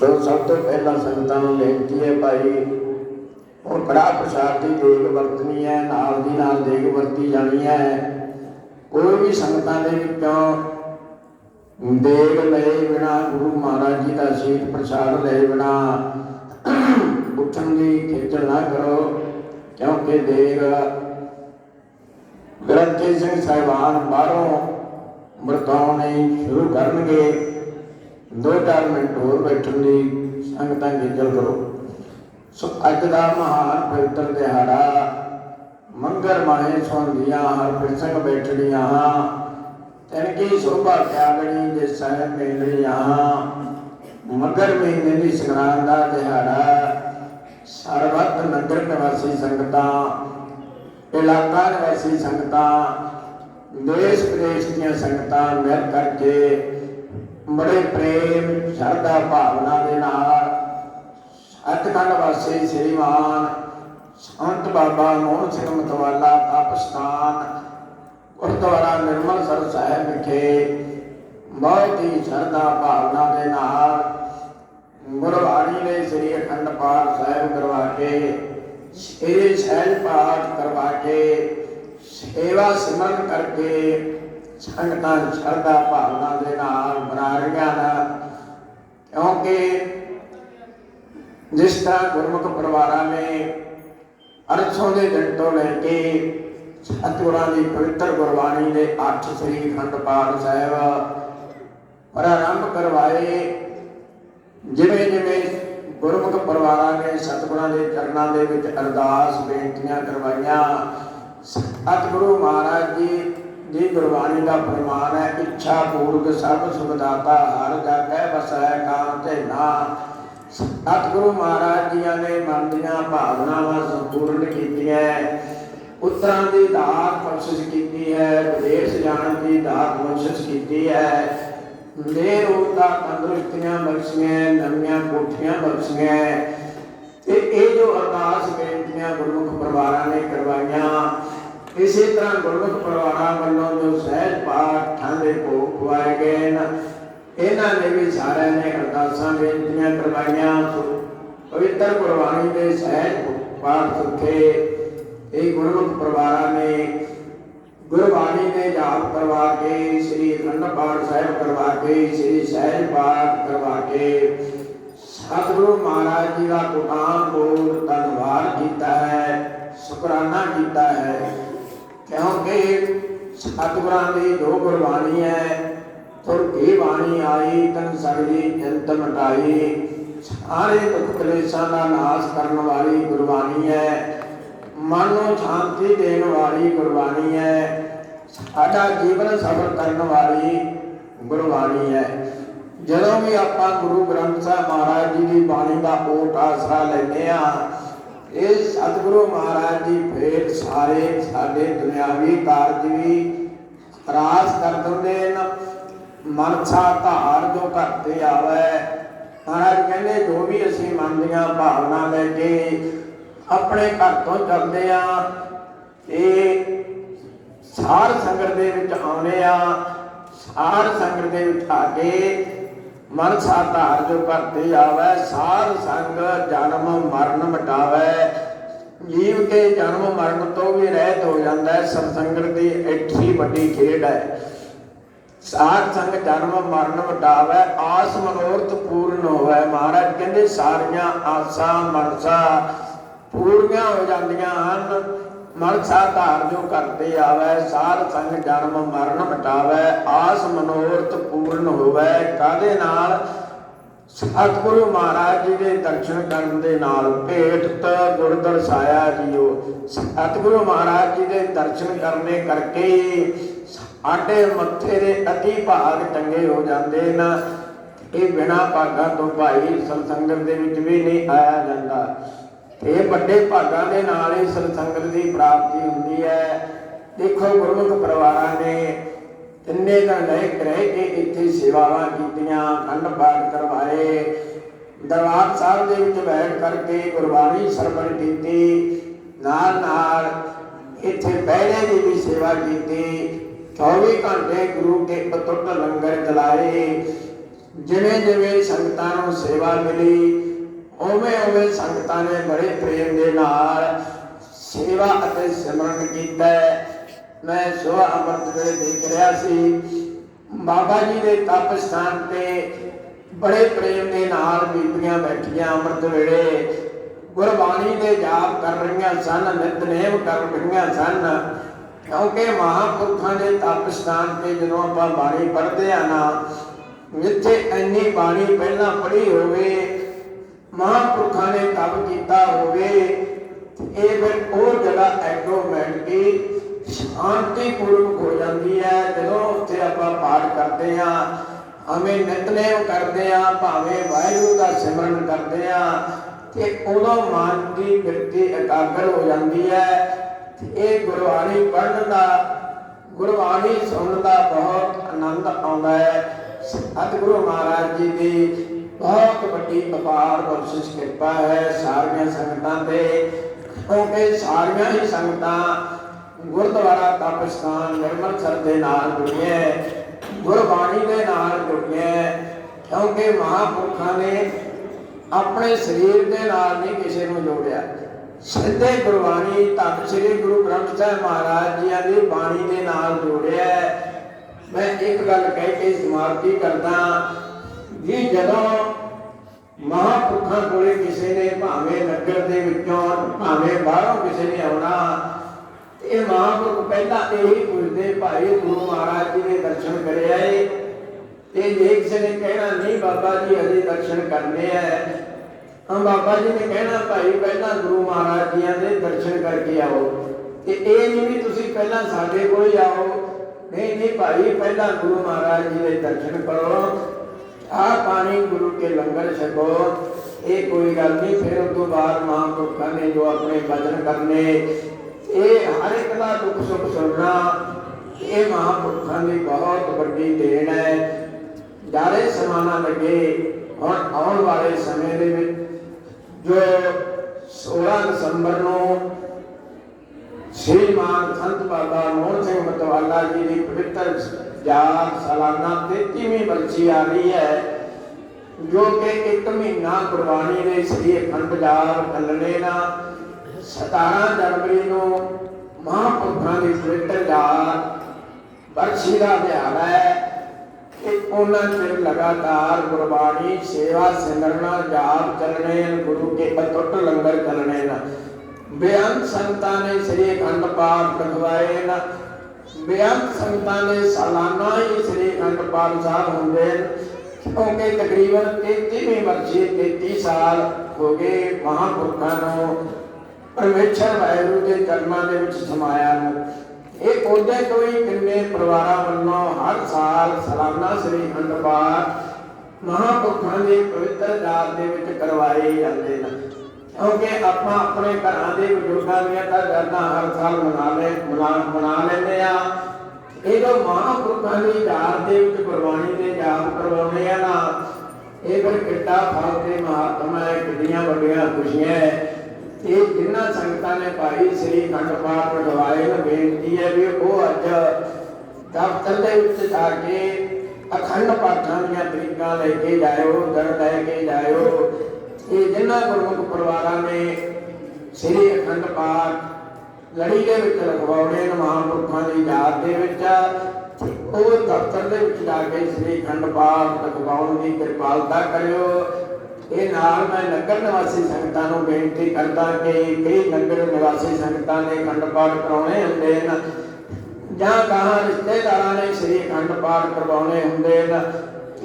ਸੋ ਸਭ ਤੋਂ ਪਹਿਲਾਂ ਸੰਗਤਾਂ ਨੂੰ ਬੇਨਤੀ ਹੈ ਭਾਈ, ਹੁਣ ਕੜਾ ਪ੍ਰਸ਼ਾਦ ਦੀ ਦੇਗ ਵਰਤਣੀ ਹੈ, ਨਾਲ ਦੀ ਨਾਲ ਦੇਗ ਵਰਤੀ ਜਾਣੀ ਹੈ। ਕੋਈ ਵੀ ਸੰਗਤਾਂ ਦੇ ਵਿੱਚੋਂ ਦੇਗ ਲਏ ਬਿਨਾ, ਗੁਰੂ ਮਹਾਰਾਜ ਜੀ ਦਾ ਸ਼ੀਤ ਪ੍ਰਸ਼ਾਦ ਲਏ ਬਿਨਾ ਉੱਠਣ ਦੀ ਖੇਚਲ ਨਾ ਕਰੋ, ਕਿਉਂਕਿ ਦੇਗ ਗ੍ਰੰਥੀ ਸਿੰਘ ਸਾਹਿਬਾਨ ਬਾਹਰੋਂ ਵਰਤਾਉਣੇ ਸ਼ੁਰੂ ਕਰਨਗੇ। ਦੋ ਚਾਰ ਮਿੰਟ ਹੋਰ ਬੈਠਣ ਦੀ ਸੰਗਤਾਂ ਖੇਚਲ ਕਰੋ ਸੋ ਅੱਜ ਦਾ ਮਹਾਨ ਪਵਿੱਤਰ ਦਿਹਾੜਾ ਮੰਗਲ ਮਾਹੇ ਸੋਂਦੀਆਂ ਹਰ ਪ੍ਰਸੰਗ ਬੈਠੜੀਆਂ ਤਨ ਕੀ ਸੋਭਾ ਤਿਆਗਣੀ ਦੇ ਸਾਹਿਬ ਮੇਲੀਆਂ ਮਗਰ ਮਹੀਨੇ ਦੀ ਸੰਗਰਾਂਦ ਦਾ ਦਿਹਾੜਾ ਸਰਬੱਤ ਨਗਰ ਨਿਵਾਸੀ ਸੰਗਤਾਂ ਇਲਾਕਾ ਨਿਵਾਸੀ ਸੰਗਤਾਂ ਦੇਸ਼ ਵਿਦੇਸ਼ ਦੀਆਂ ਸੰਗਤਾਂ ਮਿਲ ਕਰਕੇ ਬੜੇ ਪ੍ਰੇਮ, ਸ਼ਰਧਾ ਭਾਵਨਾ ਦੇ ਨਾਲ ਸਤਿਖੰਡ ਵਾਸੀ ਸ੍ਰੀਮਾਨ ਸੰਤ ਬਾਬਾ ਮੋਹਨ ਸਿੰਘ ਮਤਵਾਲਾ ਪਾਕਿਸਤਾਨ ਗੁਰਦੁਆਰਾ ਨਿਰਮਲ ਸਰ ਸਾਹਿਬ ਵਿਖੇ ਬਹੁਤ ਹੀ ਸ਼ਰਧਾ ਭਾਵਨਾ ਦੇ ਨਾਲ ਗੁਰਬਾਣੀ ਨੇ ਸ੍ਰੀ ਅਖੰਡ ਪਾਠ ਸਾਹਿਬ ਕਰਵਾ ਕੇ, ਸ੍ਰੀ ਸਹਿਜ ਪਾਠ ਕਰਵਾ ਕੇ, ਸੇਵਾ ਸਿਮਰਨ ਕਰਕੇ ਸੰਗਤਾਂ ਸ਼ਰਧਾ ਭਾਵਨਾ ਦੇ ਨਾਲ ਬਣਾ ਰਹੀਆਂ ਹਨ ਕਿਉਂਕਿ ਜਿਸ ਤਰ੍ਹਾਂ ਗੁਰਮੁਖ ਪਰਿਵਾਰਾਂ ਨੇ ਅਰਥੋਂ ਦੇ ਦਿਨ ਤੋਂ ਲੈ ਕੇ ਸਤਿਗੁਰਾਂ ਦੀ ਪਵਿੱਤਰ ਗੁਰਬਾਣੀ ਦੇ ਅੱਠ ਸ੍ਰੀ ਖੰਡ ਪਾਠ ਸਾਹਿਬ ਪ੍ਰਾਰੰਭ ਕਰਵਾਏ। ਜਿਵੇਂ ਜਿਵੇਂ ਗੁਰਮੁਖ ਪਰਿਵਾਰਾਂ ਨੇ ਸਤਿਗੁਰਾਂ ਦੇ ਚਰਨਾਂ ਦੇ ਵਿੱਚ ਅਰਦਾਸ ਬੇਨਤੀਆਂ ਕਰਵਾਈਆਂ, ਸਤਿਗੁਰੂ ਮਹਾਰਾਜ ਜੀ ਦੀ ਗੁਰਬਾਣੀ ਦਾ ਫਰਮਾਨ ਹੈ, ਇੱਛਾ ਪੂਰਕ ਸਭ ਸੁਖ ਹਰ ਜਾਗੈ ਬਸੈ ਕਾਮ ਤੇ ਨਾ ਸਤਿਗੁਰੂ ਮਹਾਰਾਜ ਜੀਆਂ ਨੇ ਮਨ ਦੀਆਂ ਭਾਵਨਾਵਾਂ ਸੰਪੂਰਨ ਕੀਤੀਆਂ ਉਤਰਾਂ ਦੀ ਦਾਤ ਬਖਸ਼ਿਸ਼ ਕੀਤੀ ਹੈ, ਵਿਦੇਸ਼ ਜਾਣ ਦੀ ਦਾਤ ਬਖਸ਼ਿਸ਼ ਕੀਤੀ ਹੈ। ਦੇ ਰੂਪ ਤੰਦਰੁਸਤੀਆਂ ਬਖਸ਼ੀਆਂ ਨਵੀਆਂ ਕੋਠੀਆਂ ਬਖਸ਼ੀਆਂ ਤੇ ਇਹ ਜੋ ਅਰਦਾਸ ਬੇਨਤੀਆਂ ਗੁਰਮੁਖ ਪਰਿਵਾਰਾਂ ਨੇ ਕਰਵਾਈਆਂ ਇਸੇ ਤਰ੍ਹਾਂ ਗੁਰਮੁਖ ਪਰਿਵਾਰਾਂ ਵੱਲੋਂ ਜੋ ਸਹਿਜ ਪਾਠ ਠਾਂਦੇ ਭੋਗ ਪਵਾਏ ਗਏ ਨੇ ਇਹਨਾਂ ਨੇ ਵੀ ਸਾਰਿਆਂ ਨੇ ਅਰਦਾਸਾਂ ਬੇਨਤੀਆਂ ਕਰਵਾਈਆਂ ਪਵਿੱਤਰ ਗੁਰਬਾਣੀ ਦੇ ਸਹਿਜ ਪਾਠ ਸੁਖੇ ਇਹ ਗੁਰਮੁਖ ਪਰਿਵਾਰਾਂ ਨੇ ਗੁਰਬਾਣੀ ਦੇ ਜਾਪ ਕਰਵਾ ਕੇ, ਸ੍ਰੀ ਅਖੰਡ ਪਾਠ ਸਾਹਿਬ ਕਰਵਾ ਕੇ, ਸ੍ਰੀ ਸਹਿਜ ਪਾਠ ਕਰਵਾ ਕੇ ਸਤਿਗੁਰੂ ਮਹਾਰਾਜ ਜੀ ਦਾ ਕੁਟਾਮ ਬੋਲ ਧੰਨਵਾਦ ਕੀਤਾ ਹੈ, ਸ਼ੁਕਰਾਨਾ ਕੀਤਾ ਹੈ। ਕਿਉਂਕਿ ਸਤਿਗੁਰਾਂ ਦੀ ਜੋ ਗੁਰਬਾਣੀ ਹੈ, ਤੁਰ ਕੀ ਬਾਣੀ ਆਈ, ਤਨ ਸਗਲੀ ਜੰਤ ਮਟਾਈ ਸਾਰੇ ਦੁੱਖ ਕਲੇਸ਼ਾਂ ਦਾ ਨਾਸ਼ ਕਰਨ ਵਾਲੀ ਗੁਰਬਾਣੀ ਹੈ। ਮਨ ਨੂੰ ਸ਼ਾਂਤੀ ਦੇਣ ਵਾਲੀ ਗੁਰਬਾਣੀ ਹੈ। ਸਾਡਾ ਜੀਵਨ ਸਫਲ ਕਰਨ ਵਾਲੀ ਗੁਰਬਾਣੀ ਹੈ। ਜਦੋਂ ਵੀ ਆਪਾਂ ਗੁਰੂ ਗ੍ਰੰਥ ਸਾਹਿਬ ਮਹਾਰਾਜ ਜੀ ਦੀ ਬਾਣੀ ਦਾ ਕੋਟ ਆਸਰਾ ਲੈਂਦੇ ਆ ਇਹ ਸਤਿਗੁਰੂ ਮਹਾਰਾਜ ਜੀ ਫੇਰ ਸਾਰੇ ਸਾਡੇ ਦੁਨਿਆਵੀ ਕਾਰਜ ਵੀ ਰਾਸ ਕਰ ਦਿੰਦੇ ਨੇ ਮਨਸਾ ਧਾਰ ਜੋ ਘਰ ਤੇ ਆਵੇ, ਮਹਾਰਾਜ ਕਹਿੰਦੇ ਜੋ ਵੀ ਅਸੀਂ ਮਨ ਦੀਆਂ ਭਾਵਨਾ ਲੈ ਕੇ ਆਪਣੇ ਘਰ ਤੋਂ ਚੱਲਦੇ ਆ, ਇਹ ਸਾਰ ਸੰਗਤ ਦੇ ਵਿੱਚ ਆਉਨੇ ਆ, ਸਾਰ ਸੰਗਤ ਦੇ ਵਿੱਚ ਆ ਕੇ ਮਨ ਸਾਧਾਰ ਜੋ ਕਰਤੇ ਆਵੇ, ਸਾਰ ਸੰਗ ਜਨਮ ਮਰਨ ਮਿਟਾਵੇ। ਜੀਵ ਕੇ ਜਨਮ ਮਰਨ ਤੋਂ ਵੀ ਰਹਿਤ ਹੋ ਜਾਂਦਾ ਹੈ ਸਤਸੰਗਤ ਦੀ ਐਡੀ ਵੱਡੀ ਖੇਡ ਹੈ। ਸਾਧ ਸੰਗ ਜਨਮ ਮਰਨ ਵਟਾਵੇ ਆਸ ਮਨੋਰਥ ਪੂਰਨ ਹੋਵੇ। ਮਹਾਰਾਜ ਕਹਿੰਦੇ, ਸਾਰੀਆਂ ਆਸਾਂ ਮਨਸਾ ਪੂਰੀਆਂ ਹੋ ਜਾਂਦੀਆਂ ਹਨ। ਮਨਸਾ ਧਾਰ ਜੋ ਕਰਦੇ ਆਵੇ, ਸਾਧ ਸੰਗ ਜਨਮ ਮਰਨ ਵਟਾਵੇ ਆਸ ਮਨੋਰਥ ਪੂਰਨ ਹੋਵੇ ਕਾਦੇ ਨਾਲ? ਸਤਿਗੁਰੂ ਮਹਾਰਾਜ ਜੀ ਦੇ ਦਰਸ਼ਨ ਕਰਨ ਦੇ ਨਾਲ ਭੇਟ ਤ ਗੁਰ ਦਰਸਾਇਆ ਜੀਓ। ਸਤਿਗੁਰੂ ਮਹਾਰਾਜ ਜੀ ਦੇ ਦਰਸ਼ਨ ਕਰਨੇ ਕਰਕੇ ਸਾਡੇ ਮੱਥੇ ਦੇ ਅਤੀ ਭਾਗ ਚੰਗੇ ਹੋ ਜਾਂਦੇ ਨੇ। ਇਹ ਬਿਨਾ ਭਾਗਾਂ ਤੋਂ ਭਾਈ ਸਤਸੰਗਤ ਦੇ ਵਿੱਚ ਵੀ ਨਹੀਂ ਆਇਆ ਜਾਂਦਾ। ਇਹ ਵੱਡੇ ਭਾਗਾਂ ਦੇ ਨਾਲ ਹੀ ਸਤਸੰਗਤ ਦੀ ਪ੍ਰਾਪਤੀ ਹੁੰਦੀ ਹੈ। ਦੇਖੋ ਗੁਰਮੁਖ ਪਰਿਵਾਰਾਂ ਨੇ ਤਿੰਨੇ ਦਿਨ ਰਹਿ ਰਹਿ ਕੇ ਇੱਥੇ ਸੇਵਾਵਾਂ ਕੀਤੀਆਂ ਖੰਡ ਪਾਠ ਕਰਵਾਏ। ਦਰਬਾਰ ਸਾਹਿਬ ਦੇ ਵਿੱਚ ਬੈਠ ਕਰਕੇ ਗੁਰਬਾਣੀ ਸਰਵਣ ਕੀਤੀ। ਨਾਲ ਨਾਲ ਇੱਥੇ ਪਹਿਰੇ ਦੀ ਵੀ ਸੇਵਾ ਕੀਤੀ। 24 ਘੰਟੇ ਗੁਰੂ ਕੇ ਅਤੁੱਟ ਲੰਗਰ ਚਲਾਏ। ਜਿਵੇਂ ਜਿਵੇਂ ਸੰਗਤਾਂ ਨੂੰ ਸੇਵਾ ਮਿਲੀ ਉਵੇਂ ਉਵੇਂ ਸੰਗਤਾਂ ਨੇ ਬੜੇ ਪ੍ਰੇਮ ਦੇ ਨਾਲ ਸੇਵਾ ਅਤੇ ਸਿਮਰਨ ਕੀਤਾ ਮੈਂ ਸੋਹਾ ਅੰਮ੍ਰਿਤ ਵੇਲੇ ਦੇਖ ਰਿਹਾ ਸੀ, ਬਾਬਾ ਜੀ ਦੇ ਤਪ ਸਥਾਨ ਤੇ ਬੜੇ ਪ੍ਰੇਮ ਦੇ ਨਾਲ ਬੀਬੀਆਂ ਬੈਠੀਆਂ ਅੰਮ੍ਰਿਤ ਵੇਲੇ। ਗੁਰਬਾਣੀ ਦੇ ਜਾਪ ਕਰ ਰਹੀਆਂ ਸਨ, ਨਿਤਨੇਮ ਕਰ ਰਹੀਆਂ ਸਨ। ਕਿਉਂਕਿ ਮਹਾਪੁਰਖਾਂ ਦੇ ਤਪ ਸਥਾਨ ਤੇ ਜਦੋਂ ਆਪਾਂ ਬਾਣੀ ਪੜ੍ਹਦੇ ਆ ਨਾ, ਜਿੱਥੇ ਇੰਨੀ ਬਾਣੀ ਪਹਿਲਾਂ ਪੜ੍ਹੀ ਹੋਵੇ ਮਹਾਪੁਰਖਾਂ ਨੇ ਤਪ ਕੀਤਾ ਹੋਵੇ, ਇਹ ਫਿਰ ਉਹ ਜਗ੍ਹਾ ਐਟੋਮੈਟਿਕ ਸ਼ਾਂਤੀ ਹੋ ਜਾਂਦੀ ਹੈ। ਜਦੋਂ ਉੱਥੇ ਆਪਾਂ ਪਾਠ ਕਰਦੇ ਆ ਹਮੇ ਨਿਤਨੇਮ ਕਰਦੇ ਆ ਭਾਵੇਂ ਵਾਹਿਗੁਰੂ ਦਾ ਸਿਮਰਨ ਕਰਦੇ ਆ ਤੇ ਉਦੋਂ ਮਨ ਦੀ ਬਿਰਤੀ ਇਕਾਗਰ ਹੋ ਜਾਂਦੀ ਹੈ। ਇਹ ਗੁਰਬਾਣੀ ਪੜ੍ਹਨ ਦਾ, ਗੁਰਬਾਣੀ ਸੁਣਨ ਦਾ ਬਹੁਤ ਆਨੰਦ ਆਉਂਦਾ ਹੈ। ਸਤਿਗੁਰੂ ਮਹਾਰਾਜ ਜੀ ਦੀ ਬਹੁਤ ਵੱਡੀ ਅਪਾਰ ਬਖਸ਼ਿਸ਼ ਕਿਰਪਾ ਹੈ ਸਾਰੀਆਂ ਸੰਗਤਾਂ ਤੇ, ਕਿਉਂਕਿ ਸਾਰੀਆਂ ਹੀ ਸੰਗਤਾਂ ਗੁਰਦੁਆਰਾ ਤਪਸਥਾਨ ਨਿਰਮਲ ਦੇ ਨਾਲ ਜੁੜੀਆਂ ਗੁਰਬਾਣੀ ਦੇ ਨਾਲ ਜੁੜੀਆਂ ਕਿਉਂਕਿ ਮਹਾਪੁਰਖਾਂ ਨੇ ਆਪਣੇ ਸਰੀਰ ਦੇ ਨਾਲ ਨਹੀਂ ਕਿਸੇ ਨੂੰ ਜੋੜਿਆ। ਸਿੱਧੇ ਗੁਰਬਾਣੀ ਤਖਤ ਸ੍ਰੀ ਗੁਰੂ ਗ੍ਰੰਥ ਸਾਹਿਬ ਮਹਾਰਾਜ ਜੀਆਂ ਦੀ ਬਾਣੀ ਦੇ ਨਾਲ ਜੋੜਿਆ ਮੈਂ ਇੱਕ ਗੱਲ ਕਹਿ ਕੇ ਸਮਾਪਤੀ ਕਰਦਾ ਜੀ ਜਦੋਂ ਮਹਾਪੁਰਖਾਂ ਕੋਲੇ ਕਿਸੇ ਨੇ ਭਾਵੇਂ ਨਗਰ ਦੇ ਵਿੱਚੋਂ ਭਾਵੇਂ ਬਾਹਰੋਂ ਕਿਸੇ ਨੇ ਆਉਣਾ, ਇਹ ਮਹਾਪੁਰਖ ਪਹਿਲਾਂ ਇਹੀ ਪੁੱਛਦੇ, ਭਾਈ ਗੁਰੂ ਮਹਾਰਾਜ ਜੀ ਦੇ ਦਰਸ਼ਨ ਕਰਿਆ ਏ ਤੇ ਜੇ ਕਿਸੇ ਨੇ ਕਹਿਣਾ, ਨਹੀਂ ਬਾਬਾ ਜੀ ਅਜੇ ਦਰਸ਼ਨ ਕਰਨੇ ਆ। ਹਾਂ ਬਾਬਾ ਜੀ ਨੇ ਕਹਿਣਾ, ਭਾਈ ਪਹਿਲਾਂ ਗੁਰੂ ਮਹਾਰਾਜ ਜੀਆਂ ਦੇ ਦਰਸ਼ਨ ਕਰਕੇ ਆਓ। ਤੇ ਇਹ ਨਹੀਂ ਵੀ ਤੁਸੀਂ ਪਹਿਲਾਂ ਸਾਡੇ ਕੋਲ ਹੀ ਆਓ। ਨਹੀਂ ਨਹੀਂ ਭਾਈ, ਪਹਿਲਾਂ ਗੁਰੂ ਮਹਾਰਾਜ ਜੀ ਦੇ ਦਰਸ਼ਨ ਕਰੋ। ਆ ਪਾਣੀ ਗੁਰੂ ਕੇ ਲੰਗਰ ਛਕੋ ਇਹ ਕੋਈ ਗੱਲ ਨਹੀਂ ਫਿਰ ਉਸ ਤੋਂ ਬਾਅਦ ਮਹਾਂਪੁਰਖਾਂ ਨੇ ਜੋ ਆਪਣੇ ਵਚਨ ਕਰਨੇ ਇਹ ਹਰ ਇੱਕ ਦਾ ਦੁੱਖ ਸੁੱਖ ਸੁਣਨਾ ਇਹ ਮਹਾਂਪੁਰਖਾਂ ਦੀ ਬਹੁਤ ਵੱਡੀ ਦੇਣ ਹੈ ਜਾਰੇ ਸਮਾਨਾ ਲੱਗੇ ਹੁਣ ਆਉਣ ਵਾਲੇ ਸਮੇਂ ਦੇ ਵਿੱਚ ਜੋ 16 ਦਸੰਬਰ ਨੂੰ ਸ਼੍ਰੀਮਾਨ ਸੰਤ ਬਾਬਾ ਮੋਹਨ ਸਿੰਘ ਮਤਵਾਲਾ ਜੀ ਦੀ ਪਵਿੱਤਰ ਜਾਤ ਸਾਲਾਨਾ 33ਵੀਂ ਬਰਸੀ ਆ ਰਹੀ ਹੈ? ਜੋ ਕਿ ਇੱਕ ਮਹੀਨਾ ਗੁਰਬਾਣੀ ਦੇ ਸ੍ਰੀ ਅਖੰਡ ਪੰਜਾਬ ਕੱਲਣੇ ਨਾ 17 ਜਨਵਰੀ ਨੂੰ ਮਹਾਂਪੁਰਖਾਂ ਦੀ ਪਵਿੱਤਰ ਜਾਤ ਬਰਸੀ ਦਾ ਦਿਹਾੜਾ ਹੈ ਕਿ ਉਹਨਾਂ ਨੇ ਲਗਾਤਾਰ ਗੁਰਬਾਣੀ ਸੇਵਾ ਸਿਮਰਨਾ, ਜਾਪ ਚੱਲਣੇ, ਗੁਰੂ ਕੇ ਅਟੁੱਟ ਲੰਗਰ ਚੱਲਣੇ ਨਾ। ਬੇਅੰਤ ਸੰਤਾਂ ਨੇ ਸ੍ਰੀ ਅਖੰਡ ਪਾਠ ਕਰਵਾਏ ਨਾ ਬੇਅੰਤ ਸੰਗਤਾਂ ਨੇ ਸਾਲਾਨਾ ਹੀ ਸ੍ਰੀ ਅਖੰਡ ਸਾਹਿਬ ਹੁੰਦੇ ਕਿਉਂਕਿ ਤਕਰੀਬਨ 33ਵੀਂ ਵਰਸ਼ੀ 33 ਸਾਲ ਹੋ ਗਏ ਮਹਾਂਪੁਰਖਾਂ ਨੂੰ ਪਰਮੇਸ਼ਰ ਵਾਹਿਗੁਰੂ ਦੇ ਕਰਮਾਂ ਦੇ ਵਿੱਚ ਸਮਾਇਆ ਨੂੰ। ਇਹ ਉਹਦੇ ਤੋਂ ਹੀ ਕਿੰਨੇ ਪਰਿਵਾਰਾਂ ਵੱਲੋਂ ਹਰ ਸਾਲ ਸਾਲਾਨਾ ਸ੍ਰੀ ਅਖੰਡ ਮਹਾਂਪੁਰਖਾਂ ਦੇ ਪਵਿੱਤਰ ਜਾਤ ਦੇ ਵਿੱਚ ਕਰਵਾਏ ਜਾਂਦੇ ਨੇ ਕਿਉਂਕਿ ਆਪਾਂ ਆਪਣੇ ਘਰਾਂ ਦੇ ਬਜ਼ੁਰਗਾਂ ਦੀਆਂ ਤਾਂ ਯਾਦਾਂ ਹਰ ਸਾਲ ਮਨਾ ਲੈ, ਮਨਾ ਲੈਂਦੇ ਆ। ਇਹ ਜੋ ਮਹਾਂਪੁਰਖਾਂ ਦੀ ਯਾਦ ਦੇ ਵਿੱਚ ਗੁਰਬਾਣੀ ਦੇ ਜਾਪ ਕਰਵਾਉਂਦੇ ਆ ਨਾ, ਇਹ ਫਿਰ ਕਿੱਡਾ ਫਲ ਤੇ ਮਹਾਤਮਾ ਹੈ ਕਿੰਨੀਆਂ ਵੱਡੀਆਂ ਖੁਸ਼ੀਆਂ ਹੈ। ਇਹ ਜਿੰਨਾ ਸੰਗਤਾਂ ਨੇ ਭਾਈ ਸ੍ਰੀ ਅਖੰਡ ਪਾਠ ਰਖਵਾਏ ਨੂੰ, ਬੇਨਤੀ ਹੈ ਵੀ ਉਹ ਅੱਜ ਦਫ਼ਤਰ ਦੇ ਵਿੱਚ ਜਾ ਕੇ ਅਖੰਡ ਪਾਠਾਂ ਦੀਆਂ ਤਰੀਕਾਂ ਲੈ ਕੇ ਜਾਇਓ, ਦਰ ਲੈ ਕੇ ਜਾਇਓ। ਇਹ ਜਿਨ੍ਹਾਂ ਗੁਰਮੁਖ ਪਰਿਵਾਰਾਂ ਨੇ ਸ੍ਰੀ ਅਖੰਡ ਪਾਠ ਲੜੀ ਦੇ ਵਿੱਚ ਰਖਵਾਉਣੇ ਨੇ ਮਹਾਂਪੁਰਖਾਂ ਦੀ ਯਾਦ ਦੇ ਵਿੱਚ ਉਹ ਦਫ਼ਤਰ ਦੇ ਵਿੱਚ ਜਾ ਕੇ ਸ੍ਰੀ ਅਖੰਡ ਪਾਠ ਰਖਵਾਉਣ ਦੀ ਕਿਰਪਾਲਤਾ ਕਰਿਓ। ਇਹ ਨਾਲ ਮੈਂ ਨਗਰ ਨਿਵਾਸੀ ਸੰਗਤਾਂ ਨੂੰ ਬੇਨਤੀ ਕਰਦਾ ਕਿ ਕਈ ਨਗਰ ਨਿਵਾਸੀ ਸੰਗਤਾਂ ਨੇ ਅਖੰਡ ਪਾਠ ਕਰਾਉਣੇ ਹੁੰਦੇ ਨੇ ਜਾਂ ਕਹਾਂ ਰਿਸ਼ਤੇਦਾਰਾਂ ਨੇ ਸ੍ਰੀ ਅਖੰਡ ਪਾਠ ਕਰਵਾਉਣੇ ਹੁੰਦੇ ਨੇ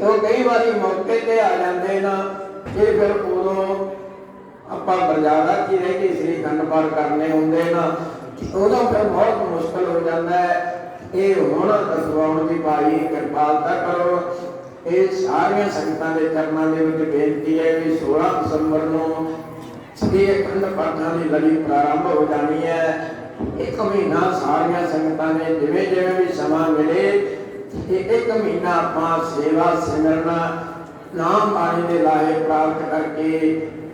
ਉਹ ਕਈ ਵਾਰੀ ਮੌਕੇ ਤੇ ਆ ਜਾਂਦੇ ਨੇ ਇਹ ਫਿਰ ਉਦੋਂ ਆਪਾਂ ਬਰਜਾਦਾ ਕੀ ਰਹਿ ਕੇ ਸ੍ਰੀ ਅਖੰਡ ਪਾਠ ਕਰਨੇ ਹੁੰਦੇ ਨੇ, ਉਦੋਂ ਫਿਰ ਬਹੁਤ ਮੁਸ਼ਕਲ ਹੋ ਜਾਂਦਾ ਹੈ। ਇਹ ਹੁਣ ਦਸਵਾਉਣ ਦੀ ਭਾਈ ਕਿਰਪਾਲਤਾ ਕਰੋ। ਇਹ ਸਾਰੀਆਂ ਸੰਗਤਾਂ ਦੇ ਚਰਨਾਂ ਦੇ ਵਿੱਚ ਬੇਨਤੀ ਹੈ ਕਿ 16 ਦਸੰਬਰ ਨੂੰ ਸ੍ਰੀ ਅਖੰਡ ਪਾਠਾਂ ਦੀ ਲੜੀ ਪ੍ਰਾਰੰਭ ਹੋ ਜਾਣੀ ਹੈ। ਇੱਕ ਮਹੀਨਾ ਸਾਰੀਆਂ ਸੰਗਤਾਂ ਨੇ ਜਿਵੇਂ ਜਿਵੇਂ ਵੀ ਸਮਾਂ ਮਿਲੇ ਇਹ ਇੱਕ ਮਹੀਨਾ ਆਪਾਂ ਸੇਵਾ ਸਿਮਰਨਾ ਨਾਮ ਬਾਣੀ ਦੇ ਲਾਹੇ ਪ੍ਰਾਪਤ ਕਰਕੇ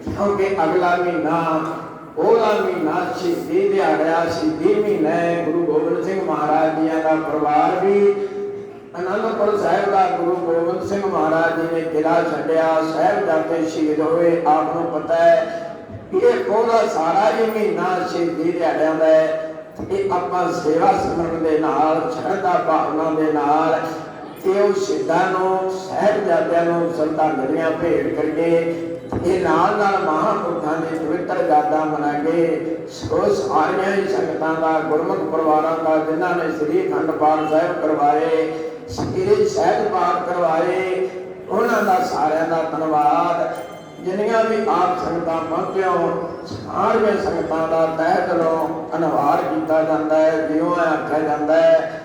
ਕਿਉਂਕਿ ਅਗਲਾ ਮਹੀਨਾ ਉਹਦਾ ਮਹੀਨਾ ਸ਼ਹੀਦੀ ਦਿਹਾੜਾ ਸ਼ਹੀਦੀ ਮਹੀਨਾ ਗੁਰੂ ਗੋਬਿੰਦ ਸਿੰਘ ਮਹਾਰਾਜ ਜੀਆਂ ਦਾ ਪਰਿਵਾਰ ਵੀ ਅਨੰਦਪੁਰ ਸਾਹਿਬ ਦਾ ਗੁਰੂ ਗੋਬਿੰਦ ਸਿੰਘ ਮਹਾਰਾਜ ਜੀ ਨੇ ਕਿਲਾ ਛੱਡਿਆ ਸਾਹਿਬ ਜਾਂਦੇ ਸ਼ਹੀਦ ਹੋਏ, ਆਪ ਨੂੰ ਪਤਾ ਹੈ ਇਹ ਪੂਰਾ ਸਾਰਾ ਹੀ ਮਹੀਨਾ ਸ਼ਹੀਦੀ ਦਿਹਾੜਿਆਂ ਦਾ ਹੈ। ਇਹ ਆਪਾਂ ਸੇਵਾ ਸਿਮਰਨ ਦੇ ਨਾਲ, ਸ਼ਰਧਾ ਭਾਵਨਾ ਦੇ ਨਾਲ ਤੇ ਉਹ ਸ਼ਹੀਦਾਂ ਨੂੰ, ਸਾਹਿਬਜ਼ਾਦਿਆਂ ਨੂੰ ਸਰਧਾਂਜਲੀਆਂ ਭੇਟ ਕਰਕੇ ਇਹ ਨਾਲ ਨਾਲ ਮਹਾਂਪੁਰਖਾਂ ਦੀ ਪਵਿੱਤਰ ਯਾਦਾਂ ਮਨਾ ਕੇ ਸੋ ਸਾਰੀਆਂ ਹੀ ਸੰਗਤਾਂ ਦਾ, ਗੁਰਮੁਖ ਪਰਿਵਾਰਾਂ ਦਾ, ਜਿਨ੍ਹਾਂ ਨੇ ਸ੍ਰੀ ਅਖੰਡ ਪਾਠ ਸਾਹਿਬ ਕਰਵਾਏ, ਸ੍ਰੀ ਸਹਿਜ ਪਾਠ ਕਰਵਾਏ, ਉਹਨਾਂ ਦਾ ਸਾਰਿਆਂ ਦਾ ਧੰਨਵਾਦ। ਜਿੰਨੀਆਂ ਵੀ ਆਪ ਸੰਗਤਾਂ ਪਹੁੰਚਿਓ ਸਾਰੀਆਂ ਸੰਗਤਾਂ ਦਾ ਤਹਿ ਦਿਲੋਂ ਧੰਨਵਾਦ ਕੀਤਾ ਜਾਂਦਾ ਹੈ, ਜਿਉਂ ਆਖਿਆ ਜਾਂਦਾ ਹੈ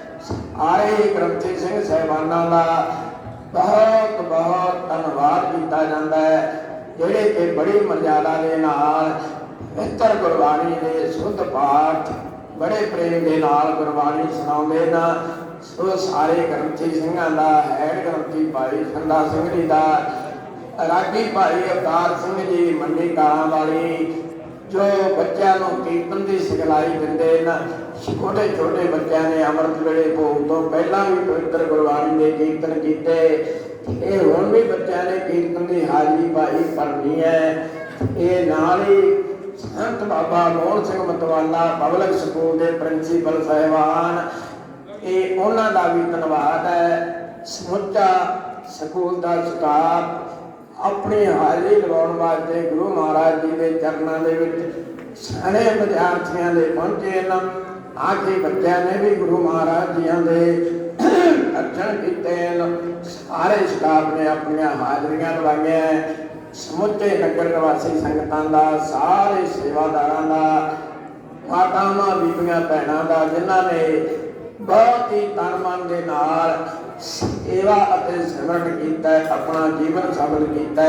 ਆਏ ਗ੍ਰੰਥੀ ਸਿੰਘ ਸਹਿਬਾਨਾਂ ਦਾ ਬਹੁਤ ਬਹੁਤ ਧੰਨਵਾਦ ਕੀਤਾ ਜਾਂਦਾ ਹੈ, ਜਿਹੜੇ ਕਿ ਬੜੀ ਮਰਜ਼ਾਦਾ ਦੇ ਨਾਲ ਬਿਹਤਰ ਗੁਰਬਾਣੀ ਦੇ ਸੁੱਧ ਪਾਠ ਬੜੇ ਪ੍ਰੇਮ ਦੇ ਨਾਲ ਗੁਰਬਾਣੀ ਸੁਣਾਉਂਦੇ ਨਾ। ਸੋ ਸਾਰੇ ਗ੍ਰੰਥੀ ਸਿੰਘਾਂ ਦਾ, ਹੈਡ ਗ੍ਰੰਥੀ ਭਾਈ ਸੰਦਾ ਸਿੰਘ ਜੀ ਦਾ, ਰਾਗੀ ਭਾਈ ਅਵਤਾਰ ਸਿੰਘ ਜੀ, ਮੰਡੀ ਕਾਲਾਂ ਵਾਲੀ ਜੋ ਬੱਚਿਆਂ ਨੂੰ ਕੀਰਤਨ ਦੀ ਸਿਖਲਾਈ ਦਿੰਦੇ ਨੇ ਛੋਟੇ ਛੋਟੇ ਬੱਚਿਆਂ ਨੇ ਅੰਮ੍ਰਿਤ ਵੇਲੇ ਭੋਗ ਤੋਂ ਪਹਿਲਾਂ ਵੀ ਪਵਿੱਤਰ ਗੁਰਬਾਣੀ ਦੇ ਕੀਰਤਨ ਕੀਤੇ। ਇਹ ਹੁਣ ਵੀ ਬੱਚਿਆਂ ਨੇ ਕੀਰਤਨ ਦੀ ਹਾਜ਼ਰੀ ਪਾਈ ਭਰਨੀ ਹੈ। ਇਹ ਨਾਲ ਹੀ ਸੰਤ ਬਾਬਾ ਮੋਹਨ ਸਿੰਘ ਮਤਵਾਲਾ ਪਬਲਿਕ ਸਕੂਲ ਦੇ ਪ੍ਰਿੰਸੀਪਲ ਸਾਹਿਬਾਨ, ਇਹ ਉਹਨਾਂ ਦਾ ਵੀ ਧੰਨਵਾਦ ਹੈ। ਸਮੁੱਚਾ ਸਕੂਲ ਦਾ ਸਟਾਫ ਆਪਣੀ ਹਾਜ਼ਰੀ ਲਵਾਉਣ ਵਾਸਤੇ ਗੁਰੂ ਮਹਾਰਾਜ ਜੀ ਦੇ ਚਰਨਾਂ ਦੇ ਵਿੱਚ ਸਾਰੇ ਵਿਦਿਆਰਥੀਆਂ ਦੇ ਪਹੁੰਚੇ ਹਨ ਆਖੇ ਬੱਚਿਆਂ ਨੇ ਵੀ ਗੁਰੂ ਮਹਾਰਾਜ ਜੀਆਂ ਦੇ ਅਰਜਨ ਕੀਤੇ ਹਨ। ਸਾਰੇ ਸਟਾਫ ਨੇ ਆਪਣੀਆਂ ਹਾਜ਼ਰੀਆਂ ਲਵਾਈਆਂ ਸਮੁੱਚੇ ਨਗਰ ਨਿਵਾਸੀ ਸੰਗਤਾਂ ਦਾ, ਸਾਰੇ ਸੇਵਾਦਾਰਾਂ ਦਾ, ਮਾਤਾਵਾਂ, ਬੀਬੀਆਂ, ਭੈਣਾਂ ਦਾ, ਜਿਨ੍ਹਾਂ ਨੇ ਬਹੁਤ ਤਨ ਮਨ ਦੇ ਨਾਲ ਸੇਵਾ ਅਤੇ ਸਿਮਰਨ ਕੀਤਾ ਆਪਣਾ ਜੀਵਨ ਸਫਲ ਕੀਤਾ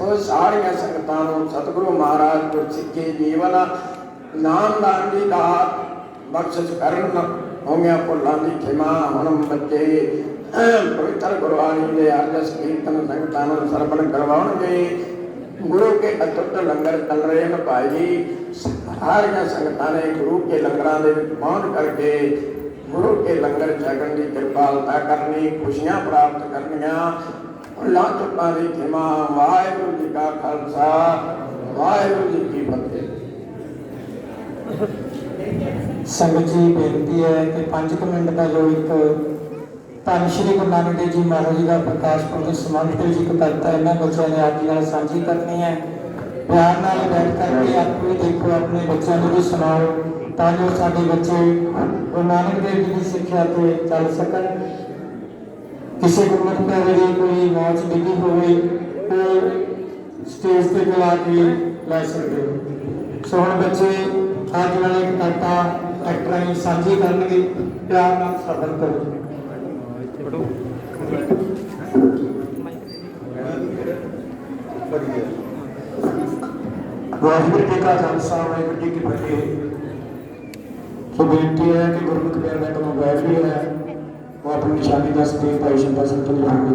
ਉਹ ਸਾਰੀਆਂ ਸੰਗਤਾਂ ਨੂੰ ਸਤਿਗੁਰੂ ਮਹਾਰਾਜ ਗੁਰਸਿੱਖੀ ਜੀਵਨ ਨਾਮਦਾਨ ਦੀ ਦਾਤ, ਬਖਸ਼ਿਸ਼ ਕਰਨ ਹੋਗਿਆ ਭੁੱਲਾਂ ਦੀ ਖਿਮਾ ਹੁਣ ਬੱਚੇ ਪਵਿੱਤਰ ਗੁਰਬਾਣੀ ਦੇ ਅਰਜਸ ਕੀਰਤਨ ਸੰਗਤਾਂ ਨੂੰ ਸਰਪਣ ਕਰਵਾਉਣਗੇ। ਗੁਰੂ ਕੇ ਅਤੁੱਟ ਲੰਗਰ ਚੱਲ ਰਹੇ ਨੇ ਭਾਈ ਜੀ। ਸਾਰੀਆਂ ਸੰਗਤਾਂ ਨੇ ਗੁਰੂ ਕੇ ਲੰਗਰਾਂ ਦੇ ਵਿੱਚ ਪਹੁੰਚ ਕਰਕੇ ਗੁਰੂ ਕੇ ਲੰਗਰ ਛਕਣ ਦੀ ਕਿਰਪਾਲਤਾ ਕਰਨੀ, ਖੁਸ਼ੀਆਂ ਪ੍ਰਾਪਤ ਕਰਨੀਆਂ। ਅੱਲਾਹ ਚੁੱਕਾਂ ਦੀ ਖਿਮਾ, ਵਾਹਿਗੁਰੂ ਜੀ ਕਾ ਖਾਲਸਾ, ਵਾਹਿਗੁਰੂ ਜੀ ਕੀ ਫਤਿਹ। ਸੰਗਤ ਜੀ, ਬੇਨਤੀ ਹੈ ਕਿ 5 ਮਿੰਟ ਦਾ ਜੋ ਇੱਕ ਧੰਨ ਸ਼੍ਰੀ ਗੁਰੂ ਨਾਨਕ ਦੇਵ ਜੀ ਮਹਾਰਾਜ ਜੀ ਦਾ ਪ੍ਰਕਾਸ਼ ਪੁਰਬ ਦੇ ਸੰਬੰਧ ਵਿੱਚ ਇੱਕ ਕਵਿਤਾ ਇਹਨਾਂ ਬੱਚਿਆਂ ਨੇ ਆਪ ਜੀ ਨਾਲ ਸਾਂਝੀ ਕਰਨੀ ਹੈ। ਪਿਆਰ ਨਾਲ ਬੈਠ ਕਰਕੇ ਆਪ ਵੀ ਦੇਖੋ, ਆਪਣੇ ਬੱਚਿਆਂ ਨੂੰ ਵੀ ਸੁਣਾਓ। ਤਾਂ ਜੋ ਸਾਡੇ ਬੱਚੇ ਗੁਰੂ ਨਾਨਕ ਦੇਵ ਜੀ ਦੀ ਸਿੱਖਿਆ ਤੇ ਚੱਲ ਸਕਣ। ਕਿਸੇ ਗੁਰਮਤਿ ਪਿਆਰੇ ਦੀ ਕੋਈ ਮੌਜ ਡਿੱਗੀ ਹੋਵੇ, ਉਹ ਸਟੇਜ ਤੇ ਬੁਲਾ ਕੇ ਲੈ ਸਕਦੇ ਹੋ ਸੋ ਹੁਣ ਬੱਚੇ ਅੱਜ ਵਾਲੇ ਇੱਕ ਐਕਟਰਾਂ ਨੂੰ ਸਾਂਝੀ ਕਰਨਗੇ। ਪਿਆਰ ਨਾਲ ਸਬਰ ਕਰੋ। ਵਾਹਿਗੁਰੂ ਜੀ ਕਾ ਖਾਲਸਾ, ਵਾਹਿਗੁਰੂ ਜੀ ਕੀ ਫਤਿਹ। ਸੋ ਬੇਨਤੀ ਹੈ ਕਿ ਗੁਰਮੁਖ ਪਿਆਰ ਦਾ ਕੰਮ ਬੈਠ ਵੀ ਹੈ ਉਹ ਆਪਣੀ ਨਿਸ਼ਾਨੀ ਦੱਸ ਕੇ ਭਾਈ ਸ਼ੰਕਰ ਸਿੰਘ ਤੋਂ ਜਾਣ ਦੀ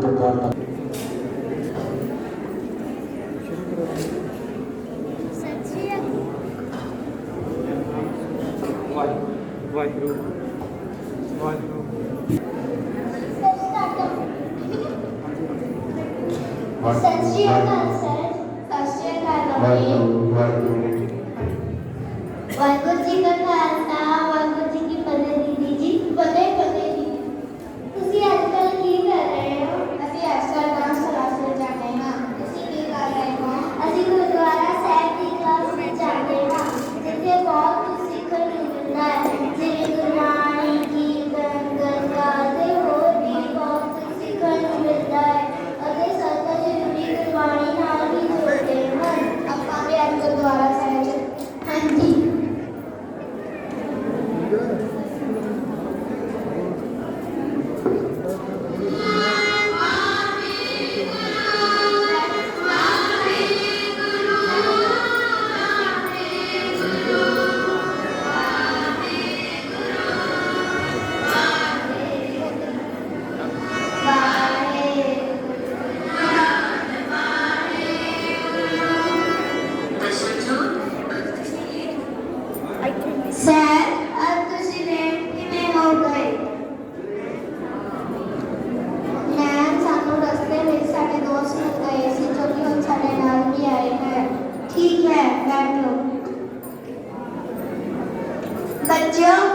Yeah.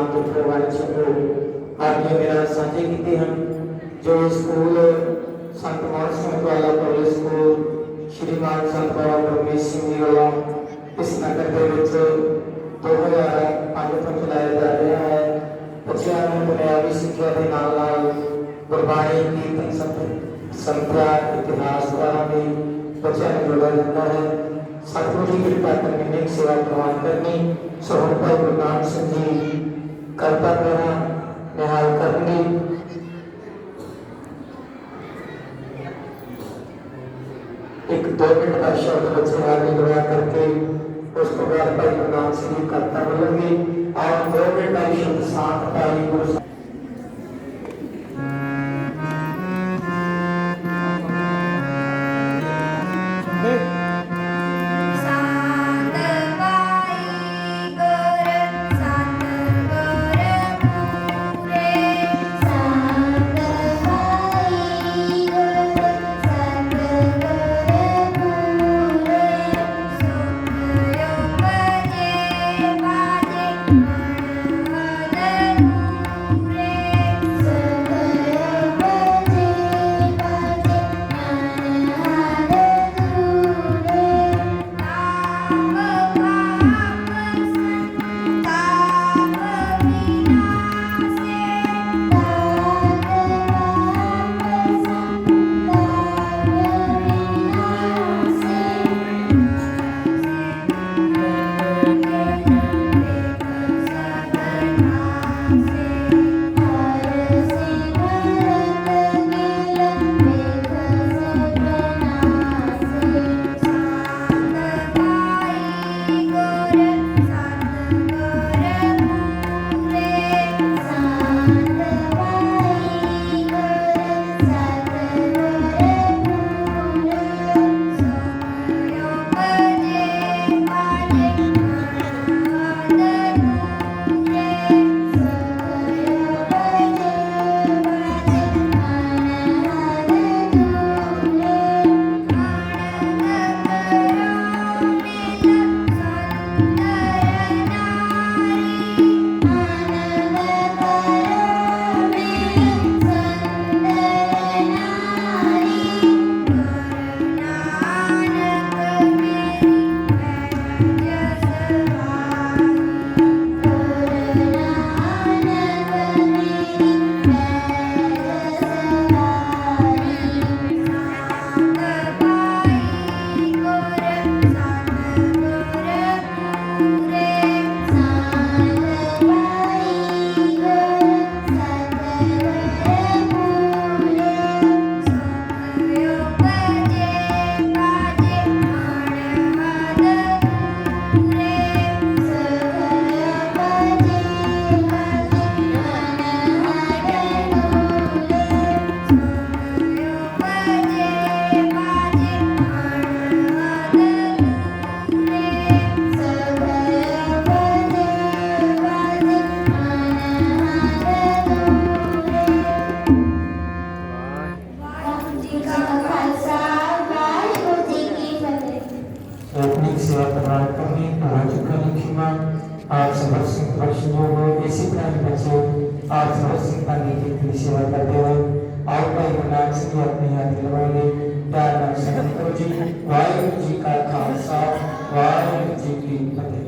ਫਿਰੋ ਨਾਮ ਤੋਂ ਪ੍ਰਵਾਨ ਛਕੋ ਅੱਜ ਮੇਰਾ ਸਾਂਝੇ ਕੀਤੇ ਹਨ ਜੋ ਸਕੂਲ ਸੰਤ ਮੋਹਨ ਸਿੰਘ ਵਾਲਾ ਪਬਲਿਕ ਸਕੂਲ ਸ਼੍ਰੀਮਾਨ ਸੰਤ ਬਾਬਾ ਪਰਮੇਸ਼ਰ ਸਿੰਘ ਜੀ ਵੱਲੋਂ ਇਸ ਨਗਰ ਦੇ ਵਿੱਚ 2005 ਤੋਂ ਚਲਾਇਆ ਜਾ ਰਿਹਾ ਹੈ ਬੱਚਿਆਂ ਨੂੰ ਬੁਨਿਆਦੀ ਸਿੱਖਿਆ ਦੇ ਨਾਲ ਨਾਲ ਗੁਰਬਾਣੀ ਕੀਰਤਨ ਸੰਤ ਸੰਥਿਆ ਇਤਿਹਾਸ ਦੁਆਰਾ ਵੀ ਬੱਚਿਆਂ ਨੂੰ ਜੋੜਿਆ ਜਾਂਦਾ ਹੈ ਸਤਿਗੁਰੂ ਦੀ ਕਿਰਪਾ ਕਰਕੇ ਨੇਕ ਸੇਵਾ ਪ੍ਰਵਾਨ ਕਰਨੀ ਸੋ ਹੁਣ ਭਾਈ ਗੁਰੂ ਨਾਨਕ ਸਿੰਘ ਜੀ ਕਰਤਾ ਮੇਰਾ ਨਿਹਾਲ ਕਰਨੀ ਇੱਕ ਦੋ ਮਿੰਟ ਦਾ ਸ਼ਬਦ ਬੱਚੇ ਨਾਲ ਨਿਗਰਾਨ ਕਰਕੇ ਉਸ ਤੋਂ ਬਾਅਦ ਭਾਈ ਗੁਰੂ ਨਾਨਕ ਸਿੰਘ ਜੀ ਕਰਤਾ ਬੋਲਣਗੇ ਔਰ ਦੋ ਮਿੰਟ ਦਾ ਸ਼ਬਦ